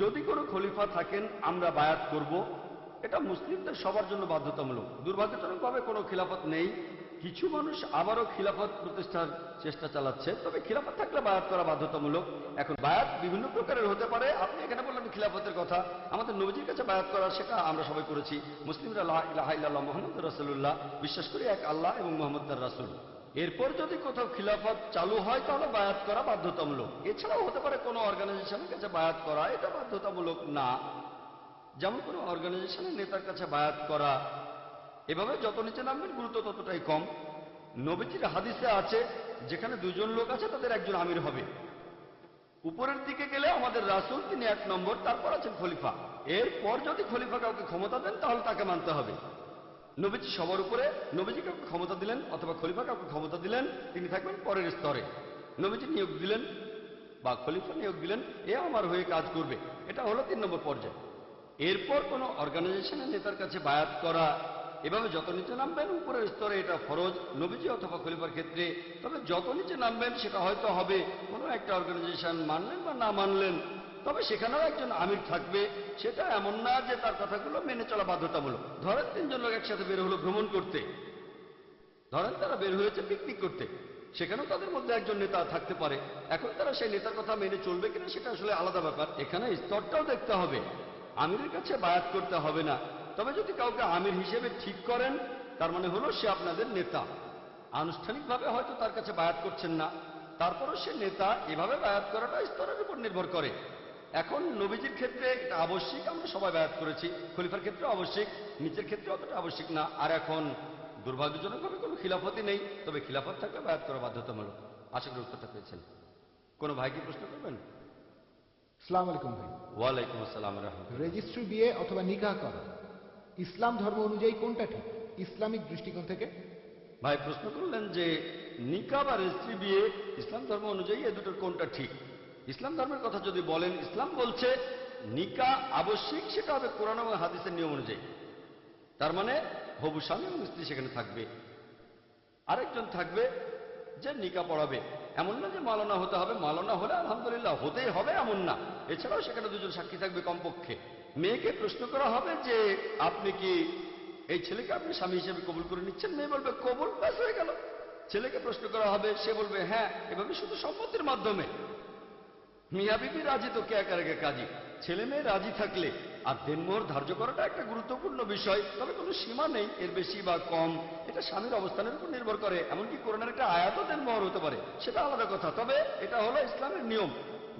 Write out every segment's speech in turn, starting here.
যদি কোনো খলিফা থাকেন, আমরা বায়াত করব। এটা মুসলিমদের সবার জন্য বাধ্যতামূলক। দুর্ভাগ্যজনকভাবে কোনো খিলাফত নেই। কিছু মানুষ আবারও খিলাফত প্রতিষ্ঠার চেষ্টা চালাচ্ছে। তবে খিলাফত থাকলে বায়াত করা বাধ্যতামূলক। এখন বায়াত বিভিন্ন প্রকারের হতে পারে। আপনি এখানে বললেন খিলাফতের কথা। আমাদের নবীজির কাছে বায়াত করা সেটা আমরা সবাই করেছি। মুসলিমরা মোহাম্মদ রাসূলুল্লাহ। বিশ্বাস করি এক আল্লাহ এবং মোহাম্মদ তার রাসূল। এরপর যদি কোথাও খিলাফত চালু হয়, তাহলে বায়াত করা বাধ্যতামূলক। এছাড়াও হতে পারে কোনো অর্গানাইজেশনের কাছে বায়াত করা, এটা বাধ্যতামূলক না। যেমন কোনো অর্গানাইজেশনের নেতার কাছে বায়াত করা, এভাবে যত নিচে নামবেন গুরুত্ব ততটাই কম। নবীজির হাদিসে আছে, যেখানে দুজন লোক আছে, তাদের একজন আমির হবে। উপরের দিকে গেলে আমাদের রাসূল, তিনি এক নম্বর, তারপর আছেন খলিফা। এরপর যদি খলিফা কাউকে ক্ষমতা দেন, তাহলে তাকে মানতে হবে। নবীজি সবার উপরে, নবীজি কাউকে ক্ষমতা দিলেন অথবা খলিফা কাউকে ক্ষমতা দিলেন, তিনি থাকবেন পরের স্তরে। নবীজি নিয়োগ দিলেন বা খলিফা নিয়োগ দিলেন, এ আমার হয়ে কাজ করবে। এটা হলো তিন নম্বর পর্যায়ে। এরপর কোনো অর্গানাইজেশনের নেতার কাছে বায়াত করা, এভাবে যত নিচে নামবেন, উপরের স্তরে এটা ফরজ, নবীজি অথবা খলিফার ক্ষেত্রে, তবে যত নিচে নামবেন, সেটা হয়তো হবে। কোনো একটা অর্গানাইজেশন মানলেন বা না মানলেন তবে সেখানেও একজন আমির থাকবে। সেটা এমন না যে তার কথাগুলো মেনে চলা বাধ্যতামূলক। ধরেন তিনজন লোক একসাথে বের হলো ভ্রমণ করতে। ধরেন তারা বের হয়েছে পিকনিক করতে। সেখানেও তাদের মধ্যে একজন নেতা থাকতে পারে। এখন তারা সেই নেতার কথা মেনে চলবে কিনা সেটা আসলে আলাদা ব্যাপার। এখানে স্তরটাও দেখতে হবে। আমিরের কাছে বায়াত করতে হবে না। তবে যদি কাউকে আমির হিসেবে ঠিক করেন, তার মানে হলো সে আপনাদের নেতা। আনুষ্ঠানিকভাবে হয়তো তার কাছে বায়াত করছেন না। তারপরও সে নেতা এভাবে বায়াত করাটা স্তরের উপর নির্ভর করে। এখন নবীজির ক্ষেত্রে এটা আবশ্যিক আমরা সবাই বায়াত করেছি। খলিফার ক্ষেত্রে আবশ্যিক নিজের ক্ষেত্রে অতটা আবশ্যিক না। আর এখন দুর্ভাগ্যজনকভাবে কোনো খিলাফতই নেই তবে খিলাফত থাকলে বায়াত করা বাধ্যতামূলক। আশা করি উত্তরটা পেয়েছেন। কোনো ভাই কি প্রশ্ন করবেন? সালাম আলাইকুম ভাই। ওয়ালাইকুম আসসালাম রেজিস্ট্রি বিয়ে অথবা নিকাহ করা ইসলাম ধর্ম অনুযায়ী কোনটা ঠিক? ইসলামিক দৃষ্টিকোণ থেকে। ভাই প্রশ্ন করলেন যে নিকা বা রেজিস্ট্রি বিয়ে ইসলাম ধর্ম অনুযায়ী এ দুটোর কোনটা ঠিক? ইসলাম ধর্মের কথা যদি বলেন, ইসলাম বলছে নিকা আবশ্যিক, সেটা হবে কোরআন এবং হাদিসের নিয়ম অনুযায়ী। তার মানে হবু স্বামী এবং স্ত্রী সেখানে থাকবে। আরেকজন থাকবে যে নিকা পড়াবে। এমন না যে মালনা হতে হবে, মালনা হলে আলহামদুলিল্লাহ হতেই হবে এমন না। এছাড়াও সেখানে দুজন সাক্ষী থাকবে কমপক্ষে। মেয়েকে প্রশ্ন করা হবে যে, আপনি কি এই ছেলেকে আপনি স্বামী হিসেবে কবুল করে নিচ্ছেন? মেয়ে বলবে, কবুল, ব্যাস হয়ে গেল। ছেলেকে প্রশ্ন করা হবে, সে বলবে হ্যাঁ এভাবে শুধু সম্মতির মাধ্যমে। মিয়া বিবি রাজি তো কে আগে কাজী? ছেলে মেয়ে রাজি থাকলে। আর দেনমোহর ধার্য করাটা একটা গুরুত্বপূর্ণ বিষয়। তবে কোনো সীমা নেই, এর বেশি বা কম। এটা স্বামীর অবস্থানের উপর নির্ভর করে। এমনকি করোনার একটা আয়াতও দেনমোহর হতে পারে। সেটা আলাদা কথা। তবে এটা হলো ইসলামের নিয়ম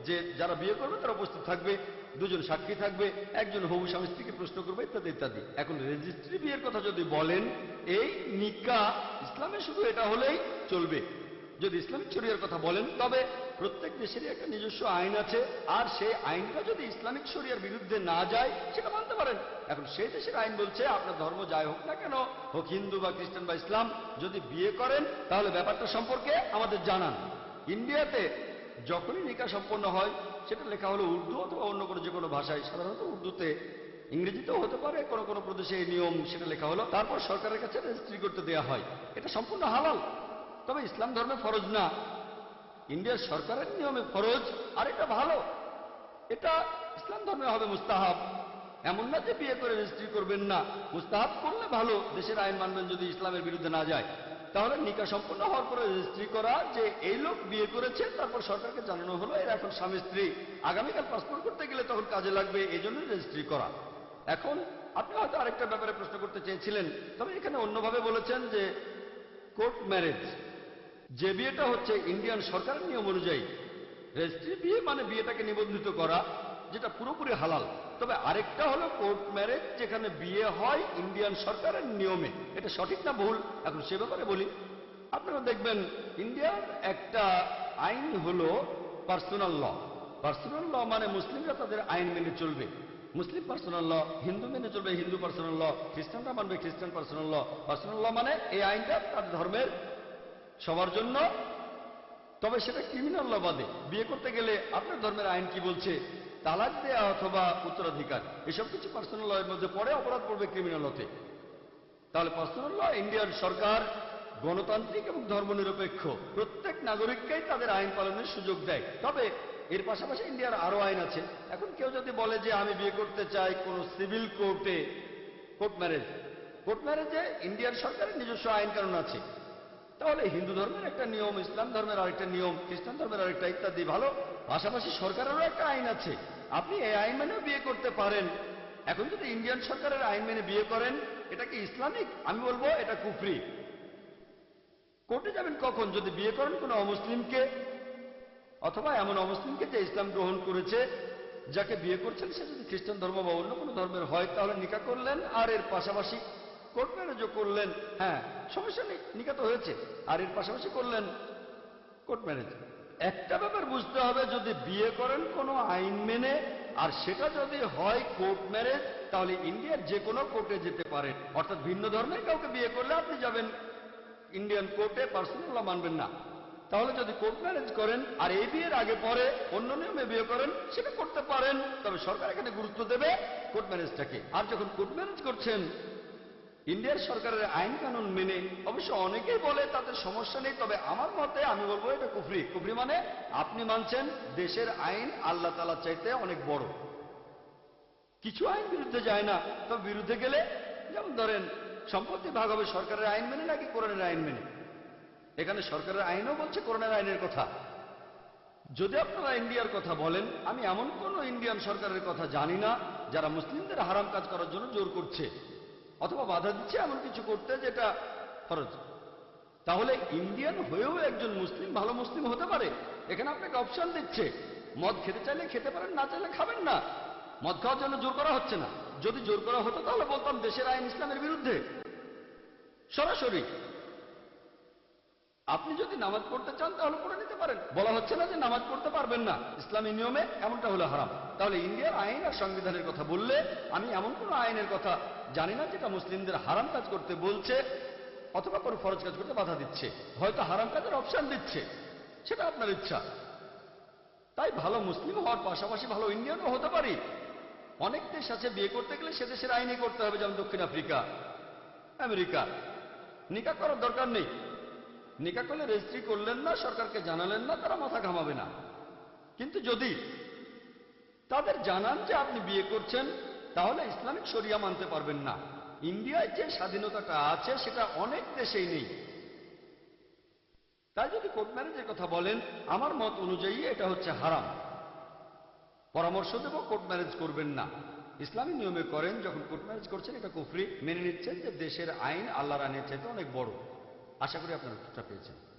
যে, যারা বিয়ে করবে, তারা উপস্থিত থাকবে, দুজন সাক্ষী থাকবে, একজন হবু স্বামী স্ত্রীকে প্রশ্ন করবে, ইত্যাদি ইত্যাদি। এখন রেজিস্ট্রি বিয়ের কথা যদি বলেন, এই নিকা ইসলামে শুধু এটা হলেই চলবে। যদি ইসলামিক শরিয়ার কথা বলেন, তবে প্রত্যেক দেশেরই একটা নিজস্ব আইন আছে, আর সেই আইনটা যদি ইসলামিক শরিয়ার বিরুদ্ধে না যায়, সেটা মানতে পারেন। এখন সেই দেশের আইন বলছে, আপনার ধর্ম যাই হোক না কেন, হোক হিন্দু বা খ্রিস্টান বা ইসলাম, যদি বিয়ে করেন, তাহলে ব্যাপারটা সম্পর্কে আমাদের জানান। ইন্ডিয়াতে যখনই নিকা সম্পন্ন হয়, সেটা লেখা হলো উর্দু অথবা অন্য কোনো যে কোনো ভাষায়। সাধারণত উর্দুতে, ইংরেজিতেও হতে পারে, কোনো কোনো প্রদেশে এই নিয়ম সেটা লেখা হলো। তারপর সরকারের কাছে রেজিস্ট্রি করতে দেওয়া হয়। এটা সম্পূর্ণ হালাল। তবে ইসলাম ধর্মে ফরজ না। ইন্ডিয়ার সরকারের নিয়মে ফরজ, আর এটা ভালো। এটা ইসলাম ধর্মে হবে মুস্তাহাব। এমন না যে বিয়ে করে রেজিস্ট্রি করবেন না। মুস্তাহাব করলে ভালো, দেশের আইন মানবেন যদি ইসলামের বিরুদ্ধে না যায়। তাহলে নিকা সম্পন্ন হওয়ার পরে রেজিস্ট্রি করা, যে এই লোক বিয়ে করেছে, তারপর সরকারকে জানানো হলো, এর এখন স্বামী স্ত্রী। আগামীকাল পাসপোর্ট করতে গেলে তখন কাজে লাগবে এই জন্য রেজিস্ট্রি করা। এখন আপনি হয়তো আরেকটা ব্যাপারে প্রশ্ন করতে চেয়েছিলেন, তবে এখানে অন্যভাবে বলেছেন যে কোর্ট ম্যারেজ যে বিয়েটা হচ্ছে ইন্ডিয়ান সরকারের নিয়ম অনুযায়ী, রেজিস্ট্রি বিয়ে মানে বিয়েটাকে নিবন্ধিত করা, যেটা পুরোপুরি হালাল। তবে আরেকটা হলো কোর্ট ম্যারেজ, যেখানে বিয়ে হয় ইন্ডিয়ান সরকারের নিয়মে। এটা সঠিক না ভুল? এখন সে ব্যাপারে বলি। আপনারা দেখবেন, ইন্ডিয়ার একটা আইন হলো পার্সোনাল ল। পার্সোনাল ল মানে মুসলিমরা তাদের আইন মেনে চলবে। মুসলিম পার্সোনাল ল, হিন্দু মেনে চলবে। হিন্দু পার্সোনাল ল, খ্রিস্টানরা মানবে খ্রিস্টান পার্সোনাল ল। পার্সোনাল ল মানে এই আইনটা তাদের ধর্মের সবার জন্য। তবে সেটা ক্রিমিনাল ল বাদে। বিয়ে করতে গেলে আপনার ধর্মের আইন কি বলছে? তালাক দেয়া অথবা উত্তরাধিকার, এসব কিছু পার্সোনাল ল এর মধ্যে পড়ে অপরাধ পড়বে ক্রিমিনাল লতে তাহলে পার্সোনাল ল ইন্ডিয়ার সরকার গণতান্ত্রিক এবং ধর্মনিরপেক্ষ, প্রত্যেক নাগরিককেই তাদের আইন পালনের সুযোগ দেয়। তবে এর পাশাপাশি ইন্ডিয়ার আরও আইন আছে। এখন কেউ যদি বলে যে, আমি বিয়ে করতে চাই কোন সিভিল কোর্টে কোর্ট ম্যারেজ কোর্ট ম্যারেজে ইন্ডিয়ার সরকারের নিজস্ব আইন কানুন আছে। তাহলে হিন্দু ধর্মের একটা নিয়ম, ইসলাম ধর্মের আরেকটা নিয়ম, খ্রিস্টান ধর্মের আরেকটা ইত্যাদি ভালো। পাশাপাশি সরকারেরও একটা আইন আছে। আপনি এই আইন মেনেও বিয়ে করতে পারেন। এখন যদি ইন্ডিয়ান সরকারের আইন মেনে বিয়ে করেন, এটা কি ইসলামিক? আমি বলব এটা কুফরি। কোর্টে যাবেন কখন? যদি বিয়ে করেন কোনো অমুসলিমকে, অথবা এমন অমুসলিমকে যে ইসলাম গ্রহণ করেছে, যাকে বিয়ে করছেন, সে যদি খ্রিস্টান ধর্ম বা অন্য কোনো ধর্মের হয়, তাহলে নিকা করলেন। আর এর পাশাপাশি কোর্ট ম্যারেজও করলেন হ্যাঁ সমস্যা নেই নিকা তো হয়েছে। আর এর পাশাপাশি করলেন কোর্ট ম্যারেজ একটা ব্যাপার বুঝতে হবে, যদি বিয়ে করেন কোনো আইন মেনে, আর সেটা যদি হয় কোর্ট ম্যারেজ, তাহলে ইন্ডিয়ার যে কোনো কোর্টে যেতে পারেন। অর্থাৎ ভিন্ন ধর্মের কাউকে বিয়ে করলে আপনি যাবেন। ইন্ডিয়ান কোর্টে পার্সোনাল মানবেন না। তাহলে যদি কোর্ট ম্যারেজ করেন, আর এই বিয়ের আগে পরে অন্য নিয়মে বিয়ে করেন, সেটা করতে পারেন। তবে সরকার এখানে গুরুত্ব দেবে কোর্ট ম্যারেজটাকে। আর যখন কোর্ট ম্যারেজ করছেন ইন্ডিয়ার সরকারের আইন কানুন মেনে অবশ্য অনেকেই বলে তাদের সমস্যা নেই, তবে আমার মতে আমি বলব এটা কুফরি। কুফরি মানে আপনি মানছেন দেশের আইন আল্লাহ তালা চাইতে অনেক বড়। কিছু আইন বিরুদ্ধে যায় না, তবে বিরুদ্ধে গেলে যেমন ধরেন সম্পত্তি ভাগ হবে, সরকারের আইন মেনে নাকি কোরআনের আইন মেনে? এখানে সরকারের আইনও বলছে কোরআনের আইনের কথা। যদি আপনারা ইন্ডিয়ার কথা বলেন, আমি এমন কোন ইন্ডিয়ান সরকারের কথা জানি না যারা মুসলিমদের হারাম কাজ করার জন্য জোর করছে। অথবা বাধা দিচ্ছে এমন কিছু করতে যেটা ফরজ। তাহলে ইন্ডিয়ান হয়েও একজন মুসলিম, ভালো মুসলিম হতে পারে। এখানে আপনাকে অপশন দিচ্ছে, মদ খেতে চাইলে খেতে পারেন, না চাইলে খাবেন না। মদ খাওয়ার জন্য জোর করা হচ্ছে না। যদি জোর করা হতো, তাহলে বলতাম দেশের আইন ইসলামের বিরুদ্ধে। সরাসরি, আপনি যদি নামাজ পড়তে চান, তাহলে পড়ে নিতে পারেন। বলা হচ্ছে না যে নামাজ পড়তে পারবেন না। ইসলামী নিয়মে এমনটা হলো হারাম। তাহলে ইন্ডিয়ার আইন আর সংবিধানের কথা বললে আমি এমন কোন আইনের কথা জানি না যেটা মুসলিমদের হারাম কাজ করতে বলছে, অথবা কোনো ফরজ কাজ করতে বাধা দিচ্ছে। হয়তো হারাম কাজের অপশন দিচ্ছে। সেটা আপনার ইচ্ছা। তাই ভালো মুসলিম হওয়ার পাশাপাশি ভালো ইন্ডিয়ানও হতে পারি। অনেক দেশ আছে বিয়ে করতে গেলে সে দেশের আইনে করতে হবে, যেমন দক্ষিণ আফ্রিকা, আমেরিকা। নিকা করার দরকার নেই। নিকা করলে রেজিস্ট্রি করলেন না, সরকারকে জানালেন না, তারা মাথা ঘামাবে না। কিন্তু যদি তাদের জানান যে আপনি বিয়ে করছেন তাহলে ইসলামিক শরিয়া মানতে পারবেন না। ইন্ডিয়ায় যে স্বাধীনতাটা আছে, সেটা অনেক দেশেই নেই। তাই যদি কোর্ট ম্যারেজের কথা বলেন, আমার মত অনুযায়ী এটা হচ্ছে হারাম। পরামর্শ দেব, কোর্ট ম্যারেজ করবেন না। ইসলামী নিয়মে করেন, যখন কোর্ট ম্যারেজ করছেন, এটা কুফরি মেনে নিচ্ছেন যে দেশের আইন আল্লাহর আইনের চাইতে অনেক বড়। আশা করি আপনার পেয়েছেন।